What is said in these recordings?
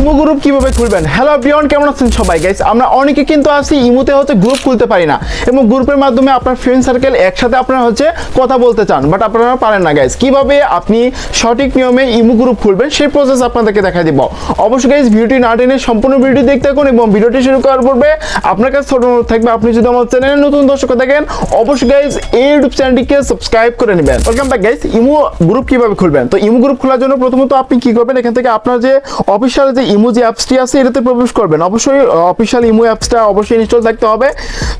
Imo group কীভাবে খুলবেন? Hello বিয়ন কেমন আছেন সবাই? গাইস আমরা অনেকে কিন্তু আছি, ইমোতে হচ্ছে গ্রুপ খুলতে পারি না। এবং গ্রুপের মাধ্যমে আপনার ফ্রেন্ড সার্কেল একসাথে আপনারা হচ্ছে কথা বলতে চান বাট আপনারা পারেন না গাইস কীভাবে আপনি সঠিক নিয়মে ইমো গ্রুপ খুলবেন, সেই প্রসেস আপনাদেরকে দেখা দিব। অবশ্যই গাইস ভিডিওটি না টেনে সম্পূর্ণ ভিডিও দেখতে থাকুন এবং ভিডিওটি শুরু করার পূর্বে আপনার কাছে ছোট অনুরোধ থাকবে, আপনি যদি আমার চ্যানেলে নতুন দর্শক থাকেন, অবশ্যই গাইস এই ইউটিউব চ্যানেলটিকে সাবস্ক্রাইব করে নেবেন। Welcome back guys imo group কীভাবে খুলবেন? তো ইমো গ্রুপ খোলার জন্য প্রথমত আপনি কি করবেন? এখান থেকে আপনার যে অফিসিয়াল যে ইমো যে অ্যাপসটি আছে, এটাতে প্রবেশ করবেন। অবশ্যই অফিসিয়াল ইমো অ্যাপসটা অবশ্যই ইনস্টল থাকতে হবে।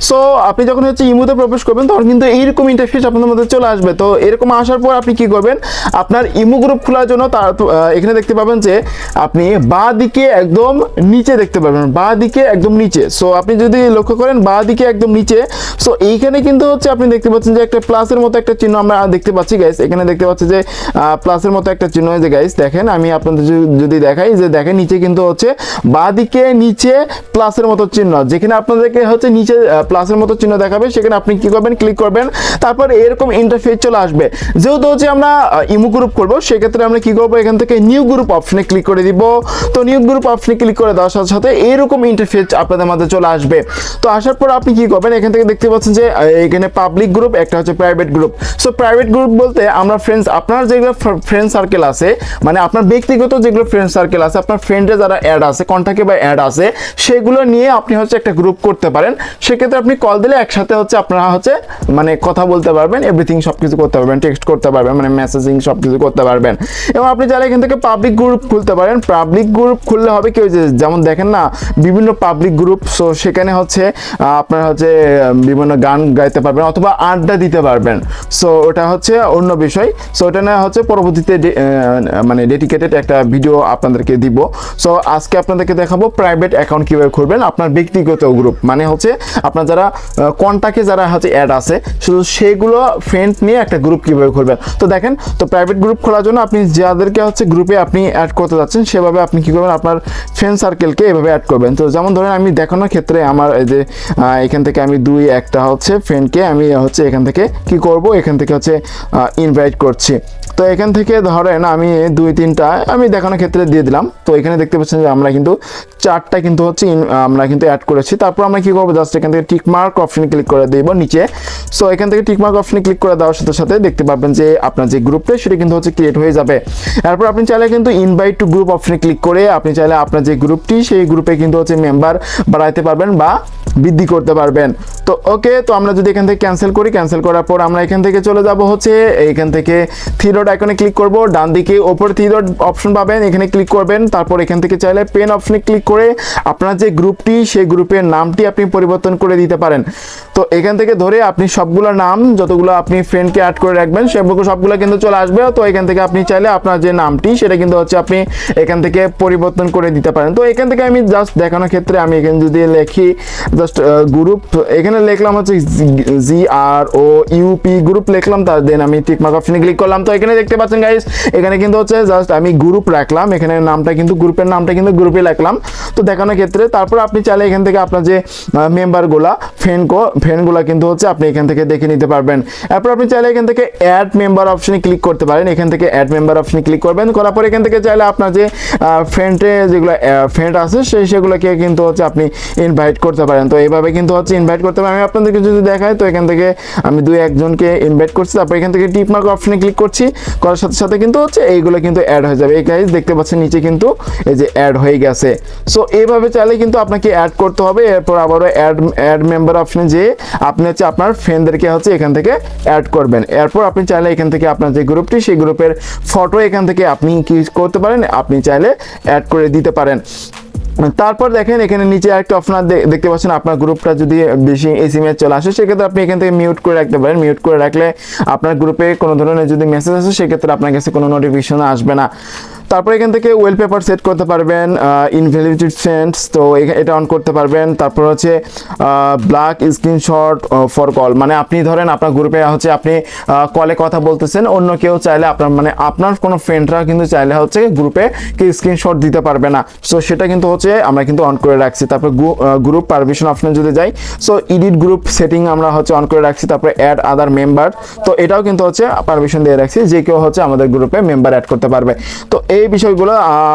সো আপনি যখন হচ্ছে ইমোতে প্রবেশ করবেন, তখন কিন্তু এইরকম ইন্টারফেস আপনাদের মধ্যে চলে আসবে। তো এরকম আসার পর আপনি কি করবেন, আপনার ইমো গ্রুপ খোলার জন্য তার এখানে দেখতে পাবেন যে আপনি বা দিকে একদম নিচে দেখতে পাবেন বা দিকে একদম নিচে। সো আপনি যদি লক্ষ্য করেন বা দিকে একদম নিচে। সো এইখানে কিন্তু হচ্ছে আপনি দেখতে পাচ্ছেন যে একটা প্লাসের মতো একটা চিহ্ন আমরা দেখতে পাচ্ছি গাইস এখানে দেখতে পাচ্ছি যে প্লাসের মতো একটা চিহ্ন যে গাইস দেখেন। আমি আপনাদের যদি দেখাই যে, দেখেন, নিচে কিন্তু হচ্ছে বা দিকে নিচে প্লাসের মতো চিহ্ন। যেখানে আপনাদেরকে হচ্ছে নিচে প্লাসের মতো চিহ্ন দেখাবে, সেখানে আপনি কি করবেন ক্লিক করবেন, তারপর এরকম ইন্টারফেস চলে আসবে। যেহেতু হচ্ছে আমরা ইমো গ্রুপ করব, সেক্ষেত্রে আমরা কি করব, এখান থেকে নিউ গ্রুপ অপশনে ক্লিক করে দিব। তো নিউ গ্রুপ অপশনে ক্লিক করে দেওয়ার সাথে সাথে এরকম ইন্টারফেস আপনাদের মাঝে চলে আসবে। তো আসার পর আপনি কি করবেন, এখান থেকে দেখতে পাচ্ছেন যে এখানে পাবলিক গ্রুপ একটা হচ্ছে private group so private group বলতে আমরা ফ্রেন্ডস আপনার যেগুলো ফ্রেন্ড সার্কেল আছে মানে আপনার ব্যক্তিগত যেগুলো ফ্রেন্ড সার্কেল আছে, আপনার ফ্রেন্ডে যারা অ্যাড আছে কন্ট্যাক্টে বা অ্যাড আছে, সেগুলো নিয়ে আপনি হচ্ছে একটা গ্রুপ করতে পারেন। সেক্ষেত্রে আপনি কল দিলে একসাথে হচ্ছে আপনারা হচ্ছে মানে কথা বলতে পারবেন এভরিথিং সব কিছু করতে পারবেন টেক্সট করতে পারবেন মানে মেসেজিং সব কিছু করতে পারবেন। এবং আপনি চাইলে এখান থেকে পাবলিক গ্রুপ খুলতে পারেন পাবলিক গ্রুপ খুললে হবে কেউ যে যেমন দেখেন না, বিভিন্ন পাবলিক গ্রুপ সো সেখানে হচ্ছে আপনার হচ্ছে বিভিন্ন গান গাইতে পারবেন অথবা আড্ডা দিতে পারবেন। সো ওটা হচ্ছে অন্য বিষয়। সো ওটা না হচ্ছে পরবর্তীতে মানে ডেডিকেটেড একটা ভিডিও আপনাদেরকে দিব। সো আজকে আপনাদেরকে দেখাবো প্রাইভেট অ্যাকাউন্ট কীভাবে খুলবেন, আপনার ব্যক্তিগত গ্রুপ মানে হচ্ছে আপনার যারা কন্টাক্টে যারা হচ্ছে অ্যাড আছে, শুধু সেগুলো ফ্রেন্ড নিয়ে একটা গ্রুপ কীভাবে খুলবেন। তো দেখেন, তো প্রাইভেট গ্রুপ খোলার জন্য আপনি যাদেরকে হচ্ছে গ্রুপে আপনি অ্যাড করতে যাচ্ছেন, সেভাবে আপনি কি করবেন, আপনার ফ্রেন্ড সার্কেলকে এভাবে অ্যাড করবেন। তো যেমন ধরেন আমি দেখানোর ক্ষেত্রে আমার এই যে এখান থেকে আমি দুই একটা হচ্ছে ফ্রেন্ডকে আমি হচ্ছে এখান থেকে কি করব, এখান থেকে হচ্ছে ইনভাইট করছি। তো এখান থেকে ধরেন আমি দুই, তিনটা, আমি দেখানোর ক্ষেত্রে দিয়ে দিলাম। তো এখানে দেখতে পাচ্ছেন যে আমরা কিন্তু চারটা কিন্তু হচ্ছে আমরা কিন্তু অ্যাড করেছি। তারপর আমরা কি করব? জাস্ট এখান থেকে টিক মার্ক অপশনে ক্লিক করে দিব নিচে। সো এখান থেকে টিক মার্ক অপশনে ক্লিক করে দেওয়ার সাথে সাথে দেখতে পাবেন যে আপনার যে গ্রুপটা সেটা কিন্তু হচ্ছে ক্রিয়েট হয়ে যাবে। এরপর আপনি চাইলে কিন্তু ইনভাইট টু গ্রুপ অপশনে ক্লিক করে আপনি চাইলে আপনার যে গ্রুপটি সেই গ্রুপে কিন্তু হচ্ছে মেম্বার বাড়াইতে পারবেন বা বৃদ্ধি করতে পারবেন। তো ওকে, তো আমরা যদি এখান থেকে ক্যান্সেল করি ক্যান্সেল করার পর আমরা এখান থেকে চলে যাব হচ্ছে, এইখান থেকে থ্রি ডট আইকনে ক্লিক করব। ডান দিকে ওপরে থ্রি ডট অপশন পাবেন, এখানে ক্লিক করবেন। তারপর এখান থেকে চাইলে পেন অপশনে ক্লিক করে আপনার যে গ্রুপটি সেই গ্রুপের নামটি আপনি পরিবর্তন করে দিতে পারেন। তো এখান থেকে ধরে আপনি সবগুলো নাম, যতগুলো আপনি ফ্রেন্ডকে অ্যাড করে রাখবেন সেগুলো সবগুলো কিন্তু চলে আসবে। তো এখান থেকে আপনি চাইলে আপনার যে নামটি, সেটা কিন্তু হচ্ছে আপনি এখান থেকে পরিবর্তন করে দিতে পারেন। তো এখান থেকে আমি জাস্ট দেখানোর ক্ষেত্রে আমি এখানে যদি লিখি জাস্ট গ্রুপ এখানে লিখলাম হচ্ছে জি আর ও ইউপি গ্রুপ লিখলাম তার দেন আমি টিকমার্ক অপশনে ক্লিক করলাম। তো এখানে দেখতে পাচ্ছেন গাইস এখানে কিন্তু হচ্ছে জাস্ট আমি গ্রুপ রাখলাম। এখানে নামটা কিন্তু গ্রুপের নামটা কিন্তু গ্রুপে রাখলাম তো দেখানোর ক্ষেত্রে তারপর আপনি চাইলে এখান থেকে আপনার যে মেম্বারগুলা ফ্রেন্ডকো ফ্রেন্ডগুলা কিন্তু হচ্ছে আপনি এখান থেকে দেখে নিতে পারবেন। এরপর আপনি চাইলে এখান থেকে অ্যাড মেম্বার অপশনে ক্লিক করতে পারেন। এখান থেকে অ্যাড মেম্বার অপশনে ক্লিক করবেন। করার পর এখান থেকে চাইলে আপনার যে ফ্রেন্ডে যেগুলো ফ্রেন্ড আছে, সেই সেগুলোকে কিন্তু হচ্ছে আপনি ইনভাইট করতে পারেন। তো এইভাবে কিন্তু হচ্ছে ইনভাইট করতে পারেন। আমি আপনাদেরকে যদি দেখাই, তো এখান থেকে আমি দুই, একজনকে ইনভাইট করছি। তারপর এখান থেকে টিপ মার্ক অপশনে ক্লিক করছি। করার সাথে সাথে কিন্তু হচ্ছে এইগুলো কিন্তু অ্যাড হয়ে যাবে। এই গাইজ দেখতে পাচ্ছেন নিচে কিন্তু এই যে অ্যাড হয়ে গেছে। সো এইভাবে চাইলে কিন্তু আপনাকে অ্যাড করতে হবে। এরপর আবারও অ্যাড অ্যাড মেম্বার অপশনে যে আপনি হচ্ছে আপনার ফ্রেন্ডদেরকে হচ্ছে এখান থেকে অ্যাড করবেন। এরপর আপনি চাইলে এখান থেকে আপনার যে গ্রুপটি সেই গ্রুপের ফটো এখান থেকে আপনি কি করতে পারেন, আপনি চাইলে অ্যাড করে দিতে পারেন। তারপর দেখেন এখানে নিচে একটা অপশন দেখতে পাচ্ছেন আপনার গ্রুপটা যদি বেশি এসএমএস চলে আসে, সেক্ষেত্রে আপনি এখান থেকে মিউট করে রাখতে পারেন। মিউট করে রাখলে আপনার গ্রুপে কোনো ধরনের যদি মেসেজ আসে, সেক্ষেত্রে আপনার কাছে কোনো নোটিফিকেশন আসবে না। তারপর এখান থেকে ওয়েলপেপার সেট করতে পারবেন ইনভ্যালিডেটেড ফ্রেন্ডস তো এটা অন করতে পারবেন। তারপর হচ্ছে ব্ল্যাক স্ক্রিনশট ফর কল মানে আপনি ধরেন আপনার গ্রুপে হচ্ছে আপনি কলে কথা বলতেছেন, অন্য কেউ চাইলে আপনার মানে আপনার কোনো ফ্রেন্ডরা কিন্তু চাইলে হচ্ছে গ্রুপে কি স্ক্রিনশট দিতে পারবে না। সো সেটা কিন্তু হচ্ছে আমরা কিন্তু অন করে রাখছি। তারপর গ্রুপ পারমিশন অপশনে যদি যাই সো এডিট গ্রুপ সেটিং আমরা হচ্ছে অন করে রাখছি। তারপরে অ্যাড আদার মেম্বার তো এটাও কিন্তু হচ্ছে পারমিশন দিয়ে রাখছি। যে কেউ হচ্ছে আমাদের গ্রুপে মেম্বার অ্যাড করতে পারবে। তো এই বিষয়গুলো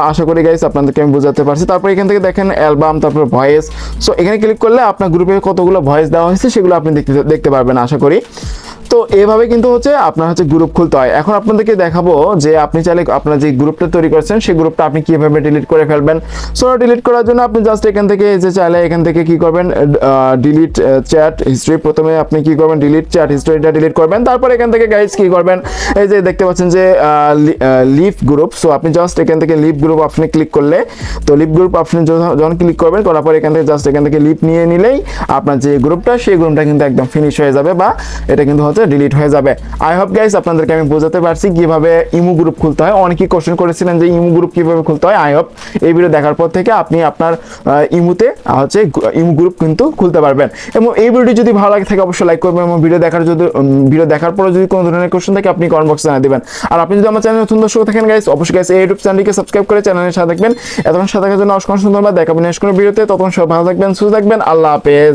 আশা করি গাইস আপনাদেরকে আমি বোঝাতে পারছি। তারপর এখান থেকে দেখেন অ্যালবাম তারপর ভয়েস সো এখানে ক্লিক করলে আপনার গ্রুপে কতগুলো ভয়েস দেওয়া হয়েছে, সেগুলো আপনি দেখতে দেখতে পারবেন, আশা করি। তো এভাবে কিন্তু হচ্ছে আপনার হচ্ছে গ্রুপ খুলতে হয়। এখন আপনাদেরকে দেখাবো যে আপনি চাইলে আপনার যে গ্রুপটা তৈরি করছেন, সেই গ্রুপটা আপনি কীভাবে ডিলিট করে ফেলবেন। সো ডিলিট করার জন্য আপনি জাস্ট এখান থেকে যে চাইলে এখান থেকে কি করবেন ডিলিট চ্যাট হিস্ট্রি প্রথমে আপনি কি করবেন ডিলিট চ্যাট হিস্ট্রিটা ডিলিট করবেন। তারপর এখান থেকে গাইজ কি করবেন, এই যে দেখতে পাচ্ছেন যে লিভ গ্রুপ সো আপনি জাস্ট এখান থেকে লিভ গ্রুপ আপনি ক্লিক করলে, তো লিভ গ্রুপ আপনি যখন- যখন ক্লিক করবেন, করার পর এখান থেকে জাস্ট এখান থেকে লিভ নিয়ে নিলেই আপনার যে গ্রুপটা সেই গ্রুপটা কিন্তু একদম ফিনিশ হয়ে যাবে বা এটা কিন্তু হচ্ছে ডিলিট হয়ে যাবে। আই হোপ গাইস আপনাদেরকে আমি বোঝাতে পারছি কীভাবে ইমু গ্রুপ খুলতে হয়। অনেকেই কোশ্চেন করেছিলেন যে ইমু গ্রুপ কীভাবে খুলতে হয়। আই হোপ এই ভিডিও দেখার পর থেকে আপনি আপনার ইমুতে হচ্ছে ইমু গ্রুপ কিন্তু খুলতে পারবেন। এবং এই ভিডিওটি যদি ভালো লাগে থাকে অবশ্যই লাইক করবেন এবং ভিডিও দেখার যদি ভিডিও দেখার পরে যদি কোনো ধরনের কোশ্চেন থাকে আপনি কমেন্ট বক্সে জানিয়ে দেবেন। আর আপনি যদি আমার চ্যানেল নতুন দর্শক থাকেন গাইস অবশ্যই গাইস এই ইউটিউব চ্যানেলটিকে সাবস্ক্রাইব করে চ্যানেলের সাথে থাকবেন। এতক্ষণ সাথে থাকার জন্য অসংখ্য ধন্যবাদ। দেখাবেন নেক্সট কোনো ভিডিওতে তখন সব ভালো থাকবেন, সুস্থ থাকবেন। আল্লাহ হাফেজ।